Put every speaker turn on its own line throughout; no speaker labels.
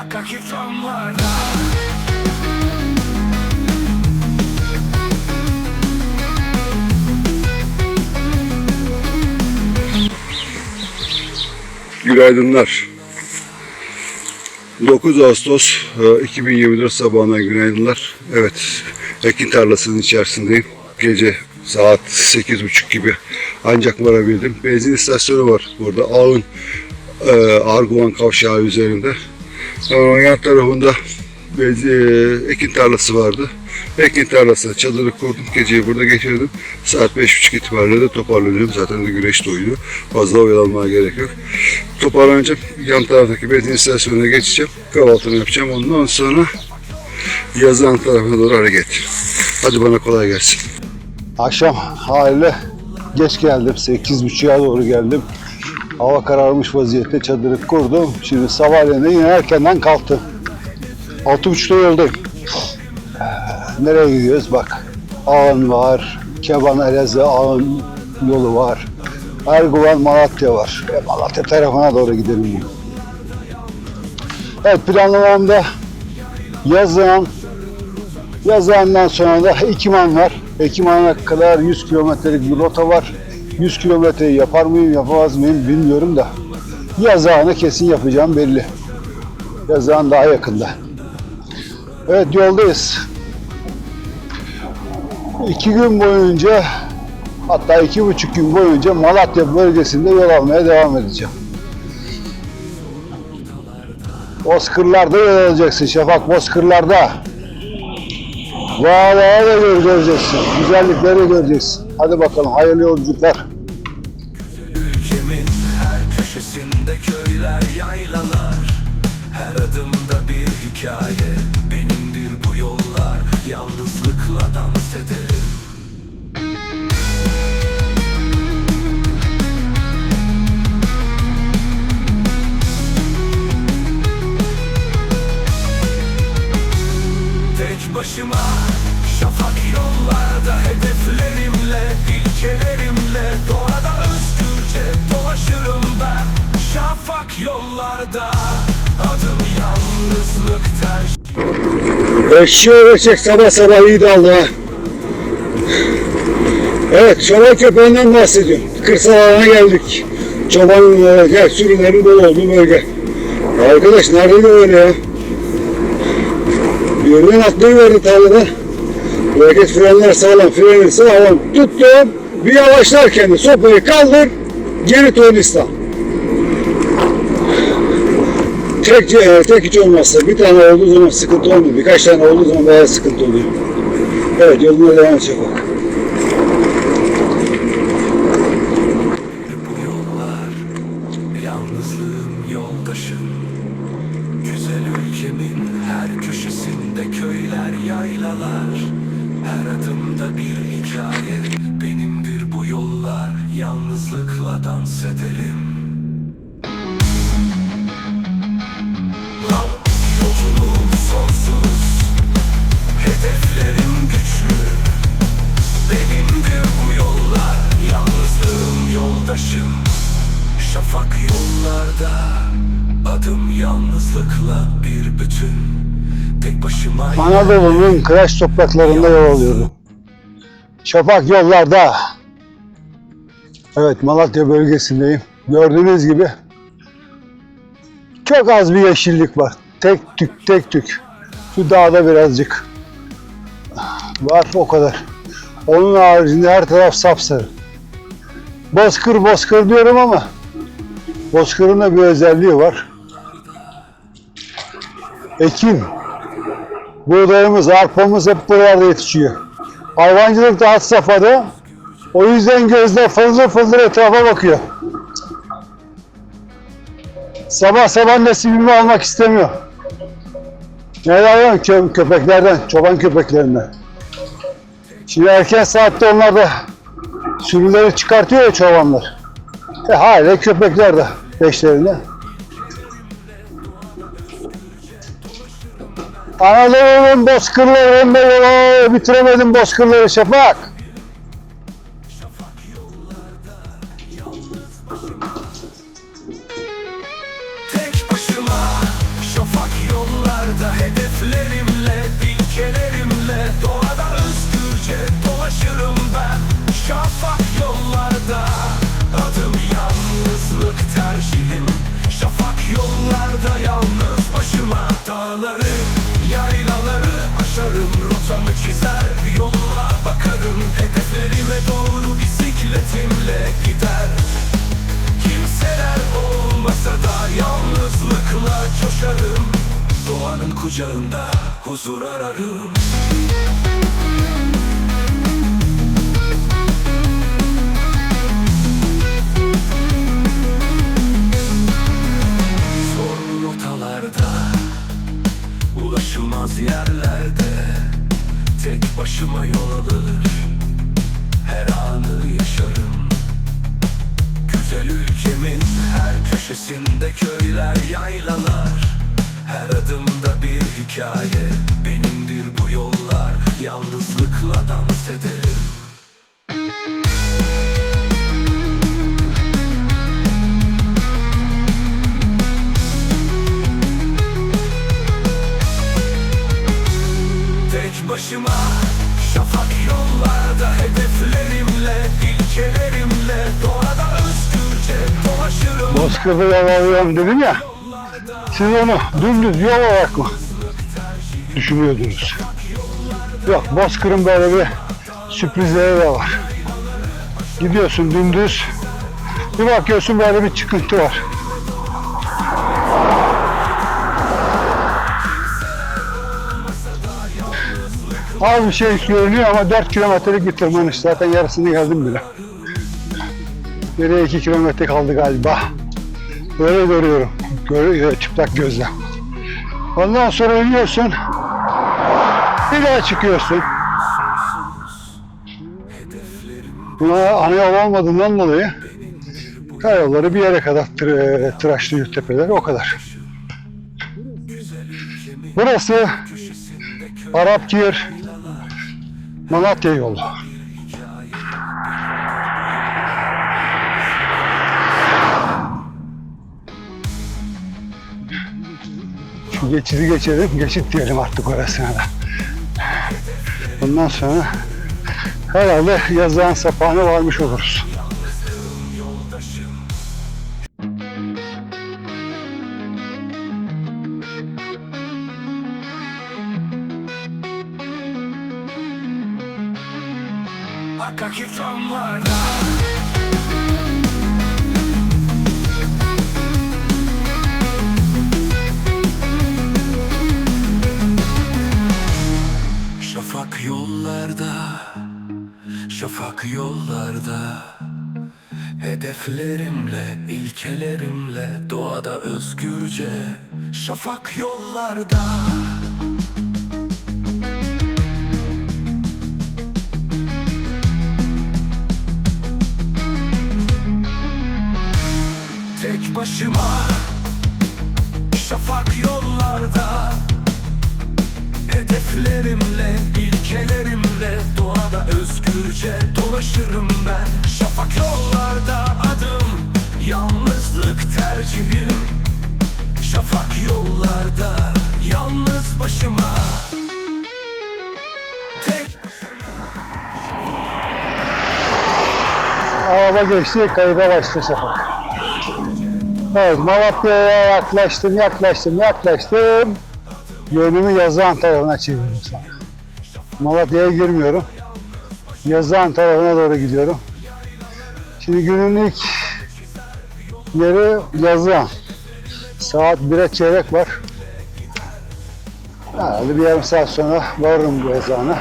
muhakkak iframlarda
Günaydınlar. 9 Ağustos e, 2024 sabahına günaydınlar. Evet, ekin tarlasının içerisindeyim. Gece saat 8.30 gibi ancak varabildim. Benzin istasyonu var burada. Ağın e, Arguvan kavşağı üzerinde. Hemen yan tarafında e, ekin tarlası vardı. Ekin tarlasına çadırı kurdum. Geceyi burada geçirdim. Saat 5.30 itibariyle de toparlanıyorum. Zaten de güneş doğuyor. Fazla oyalanmaya gerek yok. Toparlanacağım. Yan taraftaki benzin istasyonuna geçeceğim. Kahvaltımı yapacağım. Ondan sonra yazılan tarafına doğru hareket. Hadi bana kolay gelsin.
Akşam haliyle geç geldim. 8.30'a doğru geldim. Hava kararmış vaziyette çadırı kurdum. Şimdi sabahleyin yine erkenden kalktım. 6.30'da yoldayım. Nereye gidiyoruz? Bak. Ağın var. Keban Elazığ Ağın yolu var. Erguvan Malatya var. E, Malatya tarafına doğru gidelim. Evet planlamamda yazın Yazıhan'dan sonra da Ekiman var. Ekiman'a kadar 100 kilometrelik bir rota var. 100 kilometreyi yapar mıyım, yapamaz mıyım bilmiyorum da. Yazıhan'ı kesin yapacağım belli. Yazıhan daha yakında. Evet yoldayız. İki gün boyunca hatta iki buçuk gün boyunca Malatya bölgesinde yol almaya devam edeceğim. Bozkırlarda yol alacaksın Şafak, Bozkırlarda. Valla da gör- göreceksin. Güzellikleri göreceksin. Hadi bakalım hayırlı yolculuklar.
Ülkemin her köşesinde köyler, yaylalar? Her adımda bir hikaye Benimdir bu yollar. Yalnızlıkla dans ederim. Tek başıma Şafak yollarda Hedeflerimle, ilkelerimle Doğada özgürce dolaşırım ben Şafak yollarda Adım yalnızlıktan
Eşeği örecek sabah sabah iyi daldı ha. Evet, çoban köpeğinden bahsediyorum. Kırsal alana geldik. Çobanın e, gel, sürülerin bol olduğu bölge. Arkadaş neredeydi öyle ya? Yürüyen atlayıverdi tarlada. Hareket frenler sağlam, freni sağlam. Tuttum, bir yavaşlarken sopayı kaldır, geri tornistan. Tek, e, tek hiç olmazsa bir tane olduğu zaman sıkıntı olmuyor. Birkaç tane olduğu zaman bayağı sıkıntı oluyor. Evet yoluna devam edecek
yaylalar Her adımda bir hikaye. Benimdir bu yollar. Yalnızlıkla dans ederim
Anadolu'nun kıraç topraklarında yol alıyorum. Şafak yollarda. Evet Malatya bölgesindeyim. Gördüğünüz gibi çok az bir yeşillik var. Tek tük tek tük. Şu dağda birazcık var o kadar. Onun haricinde her taraf sapsarı. Bozkır bozkır diyorum ama bozkırın da bir özelliği var. Ekim, Buğdayımız, arpamız hep buralarda yetişiyor. Hayvancılık da had safhada. O yüzden gözler fıldır fıldır etrafa bakıyor. Sabah sabah nasibimi almak istemiyor. Neler var Kö köpeklerden, çoban köpeklerinden. Şimdi erken saatte onlar da sürüleri çıkartıyor ya çobanlar. E hala köpekler de peşlerinde. Analarım bozkırlarında yola bitiremedim bozkırları Şafak.
Tek başıma şafak yollarda hedeflerimle bilkelerimle doğada özgürce dolaşırım ben şafak yollarda adım yalnızlık tercihim şafak yollarda yalnız başıma dağları Yaylaları aşarım. Rotamı çizer Yoluna bakarım. Hedeflerime doğru bisikletimle gider. Kimseler olmasa da yalnızlıkla coşarım. Doğanın kucağında huzur ararım. Ulaşılmaz yerlerde Tek başıma yol alır. Her anı yaşarım. Güzel ülkemin her köşesinde köyler, yaylalar. Her adımda bir hikaye Benimdir bu yollar. Yalnızlıkla dans ederim başıma Şafak yollarda Hedeflerimle, ilkelerimle Doğada özgürce dolaşırım
Bozkır'da yol alıyorum dedim ya. Siz onu dümdüz yol olarak mı düşünüyordunuz? Yok Bozkır'ın böyle bir sürprizleri de var. Gidiyorsun dümdüz. Bir bakıyorsun böyle bir çıkıntı var. Az bir şey görünüyor ama 4 kilometrelik bir tırmanış. Zaten yarısını geldim bile. Geriye 2 kilometre kaldı galiba. Öyle görüyorum. Görüyor çıplak gözle. Ondan sonra iniyorsun. Bir daha çıkıyorsun. Buna ana yol olmadığından dolayı karayolları bir yere kadar tır, tıraşlıyor tepeler o kadar. Burası Arapkir Malatya yolu. Şu geçidi geçelim, geçit diyelim artık orasına da. Ondan sonra herhalde yazan sapağına varmış oluruz.
Yollarda Hedeflerimle, ilkelerimle Doğada özgürce Şafak yollarda. Tek başıma Şafak yollarda Hedeflerimle, ilkelerimle Doğada özgürce dolaşırım ben Şafak yollarda adım Yalnızlık tercihim Şafak yollarda Yalnız başıma
Araba geçti, kayıda başladı şafak. Evet, Malatya'ya yaklaştım, yaklaştım, yaklaştım. Yönümü Yazıhan tarafına çevirdim sonra. Malatya'ya girmiyorum. Yazıhan tarafına doğru gidiyorum. Şimdi günün ilk yeri Yazıhan. Saat 1'e çeyrek var. Herhalde bir yarım saat sonra varırım bu Yazıhan'a.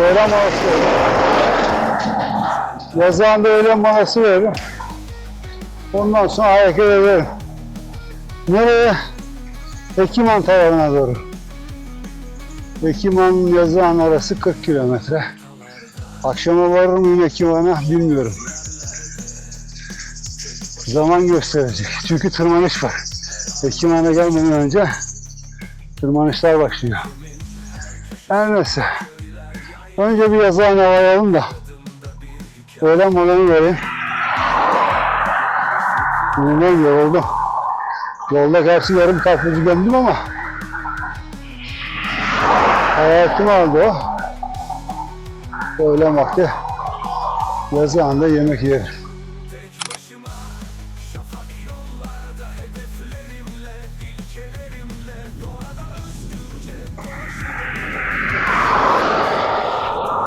Öğlen molası veririm. Yazıhan'da öğlen molası veririm. Ondan sonra hareket ederim. Nereye? Ekiman tarafına doğru. Ekiman Yazıhan arası 40 kilometre. Akşama varır mıyım Ekiman'a bilmiyorum. Zaman gösterecek. Çünkü tırmanış var. Ekiman'a gelmeden önce tırmanışlar başlıyor. Her neyse. Önce bir Yazıhan'a varalım da öğlen molanı vereyim. Bundan yoruldum. Yolda karşı yarım karpuzu gömdüm ama hayatım aldı o. Öğlen vakti yazı anda yemek yerim.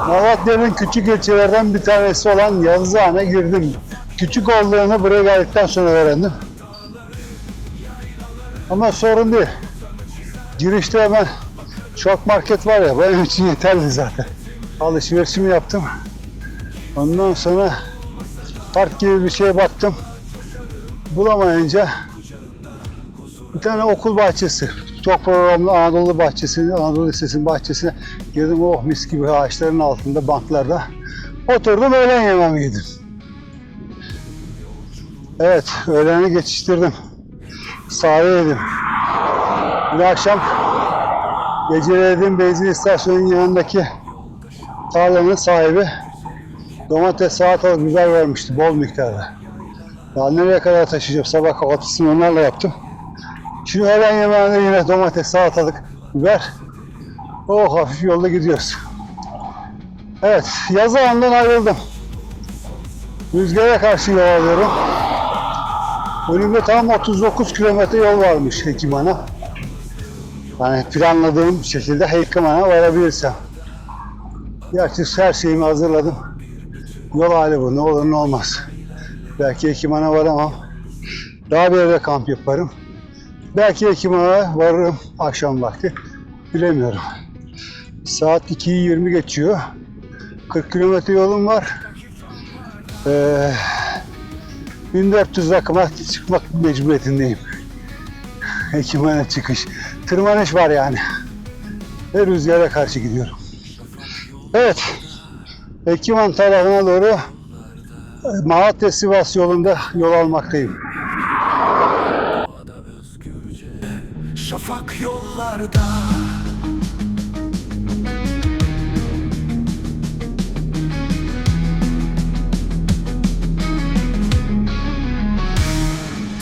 Malatya'nın küçük ilçelerden bir tanesi olan Yazıhane girdim. Küçük olduğunu buraya geldikten sonra öğrendim. Ama sorun değil. Girişte hemen çok market var ya benim için yeterli zaten. Alışverişimi yaptım. Ondan sonra park gibi bir şeye baktım. Bulamayınca bir tane okul bahçesi. Çok programlı Anadolu bahçesi, Anadolu Lisesi'nin bahçesine girdim. Oh mis gibi ağaçların altında, banklarda. Oturdum öğlen yemeğimi yedim. Evet, öğleni geçiştirdim. Sahaya yedim. Bir akşam gecelediğim benzin istasyonunun yanındaki tarlanın sahibi domates, salatalık, biber vermişti bol miktarda. Ya nereye kadar taşıyacağım? Sabah kahvaltısını onlarla yaptım. Şimdi öğlen yemeğinde yine domates, salatalık, biber. Oh hafif yolda gidiyoruz. Evet, Yazıhan'dan ayrıldım. Rüzgara karşı yol alıyorum. Önümde tam 39 kilometre yol varmış Hekiman'a. Yani planladığım şekilde Hekiman'a varabilirsem. Gerçi her şeyimi hazırladım. Yol hali bu. Ne olur ne olmaz. Belki Hekiman'a varamam. Daha bir yerde kamp yaparım. Belki Hekiman'a varırım akşam vakti. Bilemiyorum. Saat 2'yi 20 geçiyor. 40 kilometre yolum var. Ee, 1400 rakıma çıkmak mecburiyetindeyim. Hekimhane çıkış. Tırmanış var yani. Ve rüzgara karşı gidiyorum. Evet. Hekiman tarafına doğru e, Malatya Sivas yolunda yol almaktayım.
Şafak yollarda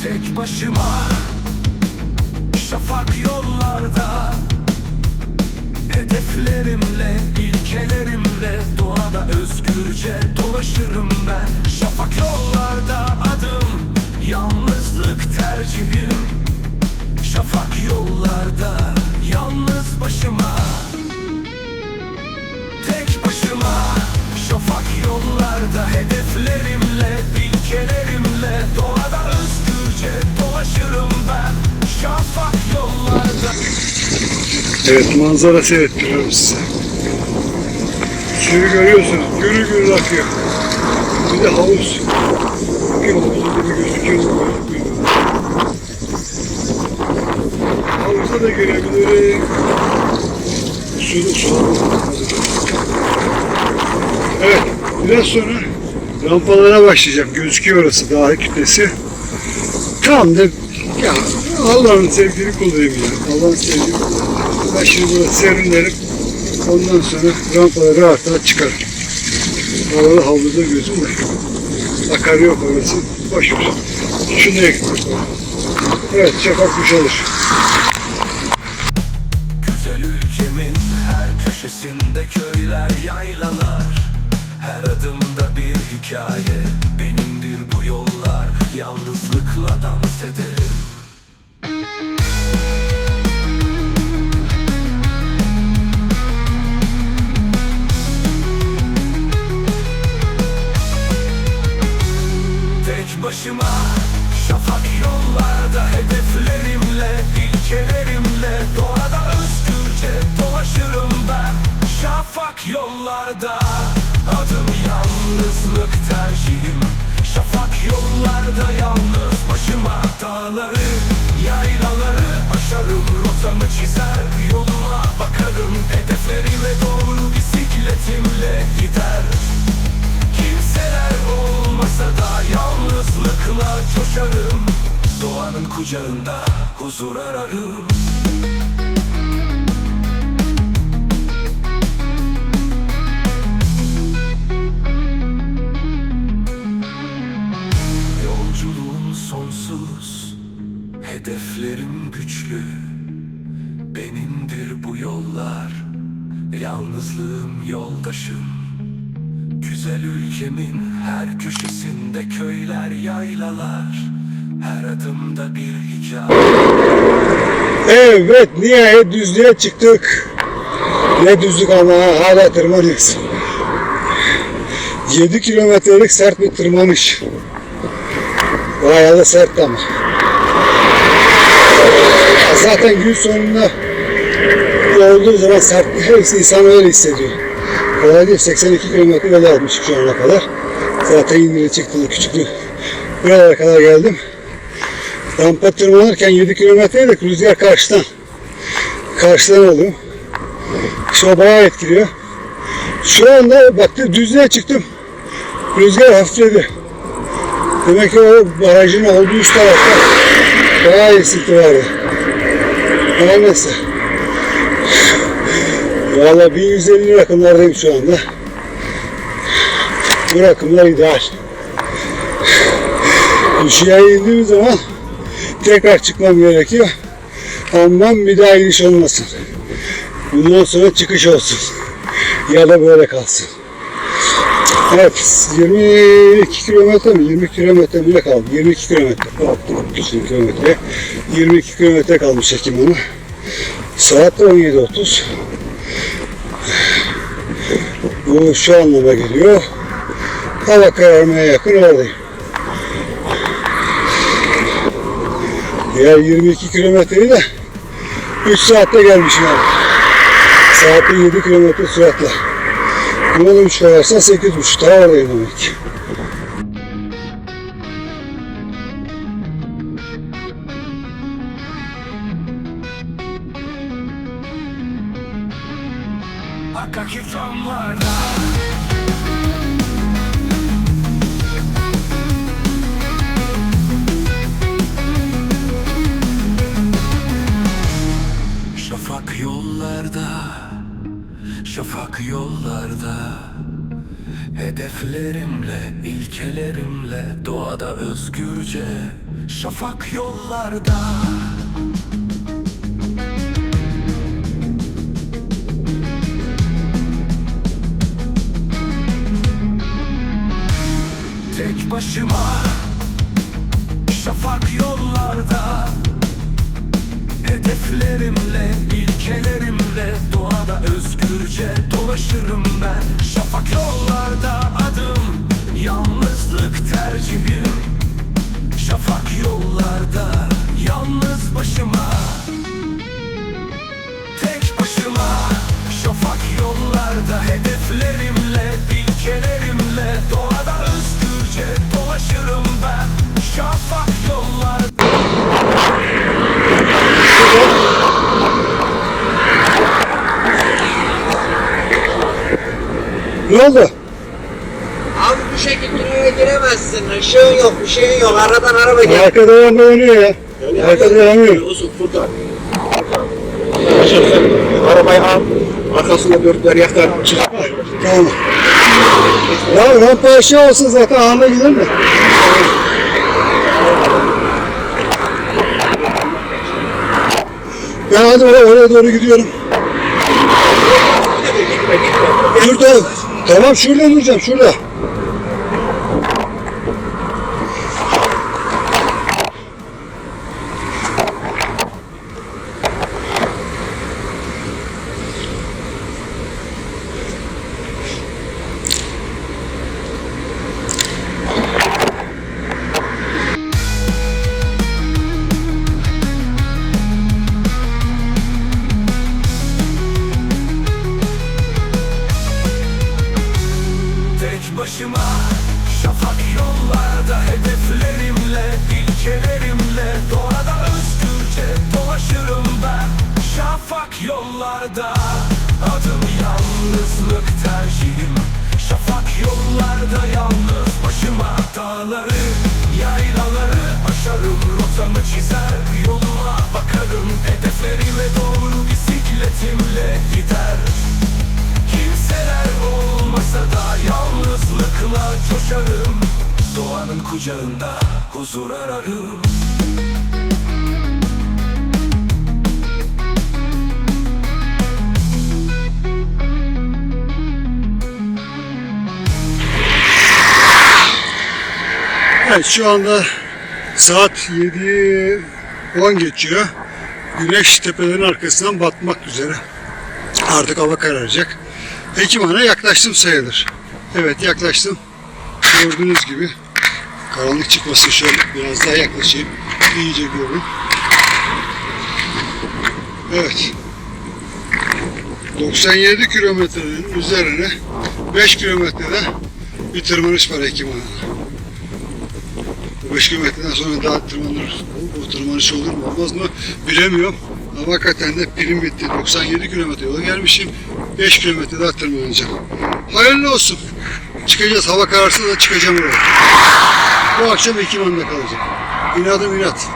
Tek başıma Şafak yollarda Hedeflerimle, ilkelerimle Doğada özgürce dolaşırım ben. Şafak yollarda adım Yalnızlık tercihim. Şafak yollarda
Evet manzara seyrettiriyorum size. Suyu görüyorsunuz. Gürü gürü akıyor. Bir de havuz. Bir havuzun gibi gözüküyor. Havuzda da görebilirim. Suda su. Evet. Biraz sonra rampalara başlayacağım. Gözüküyor orası dağ kütlesi. Tam da ya Allah'ın sevdiğini kullanayım ya. Allah'ın sevdiğini kullanayım. Ben şimdi burada serinlerim. Ondan sonra rampalara rahat rahat çıkarım. Havalı havluda gözüm var. Akar yok orası. Boş ver. Gitmek var. Evet şafak alır.
Başıma Şafak yollarda hedeflerimle ilkelerimle Doğada özgürce dolaşırım ben. Şafak yollarda Adım yalnızlık tercihim. Şafak yollarda yalnız başıma Dağları, yaylaları aşarım. Rotamı çizer, yoluma bakarım. Hedeflerime doğru bisikletimle gider. Kimseler olmasa da yalnızlıkla coşarım. Doğanın kucağında huzur ararım adımda bir hikaye
Evet nihayet düzlüğe çıktık. Ne düzlük ama hala tırmanıyoruz.
7 kilometrelik sert bir tırmanış. Bayağı da sert ama. Zaten gün sonunda olduğu zaman sert hepsi insan öyle hissediyor. Kolay değil. 82 kilometre yol almışım şu ana kadar. Zaten indirli çıktılı küçüklü. Buralara kadar geldim. Rampa tırmanırken 7 kilometreydik rüzgar karşıdan. Karşıdan oluyor. İşte o bayağı etkiliyor. Şu anda baktı düzlüğe çıktım. Rüzgar hafifledi. Demek ki o barajın olduğu üst tarafta bayağı esinti vardı. Her neyse. Valla 1150 rakımlardayım şu anda. Bu rakımlar ideal. Düşüğe indiğim zaman tekrar çıkmam gerekiyor. Aman bir daha iniş olmasın. Bundan sonra çıkış olsun. Ya da böyle kalsın. Evet, 22 kilometre mi? 20 kilometre mi ne kaldı? 22 kilometre. Küçük kilometre. 22 kilometre kalmış Ekimhan'a. Saat de 17.30. Bu şu anlama geliyor. Hava kararmaya yakın oradayım. Diğer 22 kilometreyi de 3 saatte gelmişim abi. Saatte 7 kilometre süratle. Buna da 3 koyarsan 8.5 daha oradayım demek ki.
Şafak yollarda. Tek başıma Şafak yollarda. Hedeflerimle, ilkelerimle Doğada özgürce dolaşırım ben. Şafak yollarda adım Yalnızlık tercihim Şafak yollarda Yalnız başıma. Tek başıma Şafak yollarda Hedeflerimle, ilkelerimle Doğada özgürce dolaşırım ben. Şafak yollarda.
Ne oldu?
Giremezsin. Işığın yok, bir şeyin yok. Aradan araba gel.
Arka devamlı oynuyor ya. Arka devamlı.
Uzun burada.
Arabayı al. Arkasında dörtler yakar. Çık.
Tamam. Ya rampa aşağı olsa zaten anında gider mi? Ben hadi oraya, oraya doğru gidiyorum. Dur tamam. Tamam şurada duracağım şurada.
Yalnızlık tercihim. Şafak yollarda yalnız başıma Dağları, yaylaları aşarım. Rotamı çizer, yoluma bakarım. Hedeflerime doğru bisikletimle gider. Kimseler olmasa da yalnızlıkla coşarım. Doğanın kucağında huzur ararım
Evet şu anda saat 7 10 geçiyor. Güneş tepelerin arkasından batmak üzere. Artık hava kararacak. Ekimhan'a yaklaştım sayılır. Evet yaklaştım. Gördüğünüz gibi karanlık çıkmasın şöyle biraz daha yaklaşayım. İyice görün. Evet. 97 kilometrenin üzerine 5 kilometrede bir tırmanış var. Bu 5 kilometreden sonra daha tırmanır. Bu tırmanış olur mu olmaz mı bilemiyorum. Ama hakikaten de pilim bitti. 97 kilometre yola gelmişim. 5 kilometre daha tırmanacağım. Hayırlı olsun. Çıkacağız. Hava kararsa da çıkacağım oraya. Bu akşam Ekim kalacağım. İnadım inat.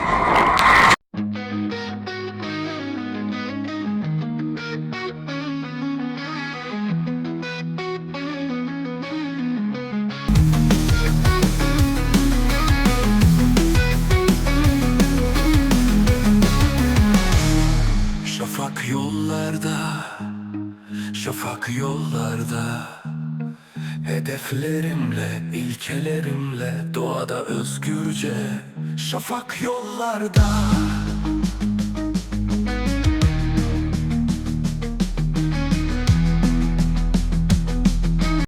Özgürce Şafak yollarda